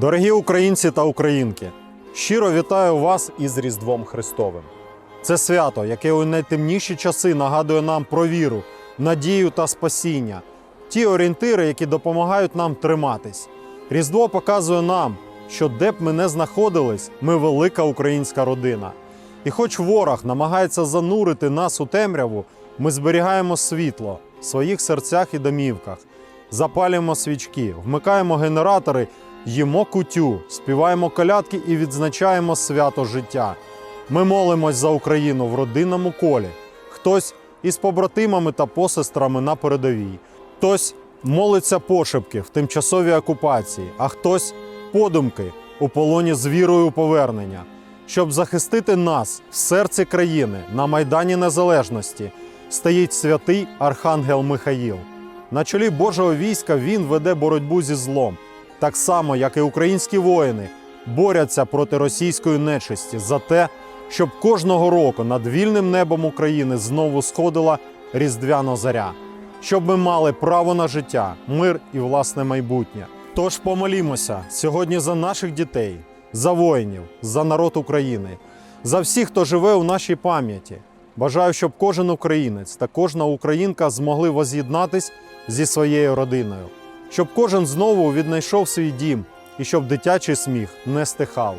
Дорогі українці та українки, щиро вітаю вас із Різдвом Христовим. Це свято, яке у найтемніші часи нагадує нам про віру, надію та спасіння, ті орієнтири, які допомагають нам триматись. Різдво показує нам, що де б ми не знаходились, ми велика українська родина. І хоч ворог намагається занурити нас у темряву, ми зберігаємо світло в своїх серцях і домівках, запалюємо свічки, вмикаємо генератори, їмо кутю, співаємо колядки і відзначаємо свято життя. Ми молимось за Україну в родинному колі. Хтось із побратимами та посестрами на передовій, хтось молиться пошепки в тимчасовій окупації, а хтось подумки у полоні з вірою повернення. Щоб захистити нас в серці країни на Майдані Незалежності, стоїть святий Архангел Михаїл. На чолі Божого війська він веде боротьбу зі злом, так само, як і українські воїни борються проти російської нечисті за те, щоб кожного року над вільним небом України знову сходила різдвяна заря, щоб ми мали право на життя, мир і власне майбутнє. Тож помолімося сьогодні за наших дітей, за воїнів, за народ України, за всіх, хто живе у нашій пам'яті. Бажаю, щоб кожен українець та кожна українка змогли воз'єднатись зі своєю родиною, щоб кожен знову віднайшов свій дім і щоб дитячий сміх не стихав.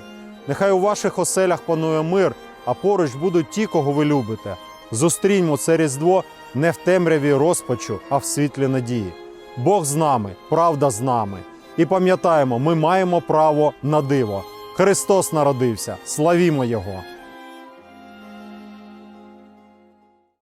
Нехай у ваших оселях панує мир, а поруч будуть ті, кого ви любите. Зустріньмо це Різдво не в темряві розпачу, а в світлі надії. Бог з нами, правда з нами. І пам'ятаємо, ми маємо право на диво. Христос народився, славімо Його!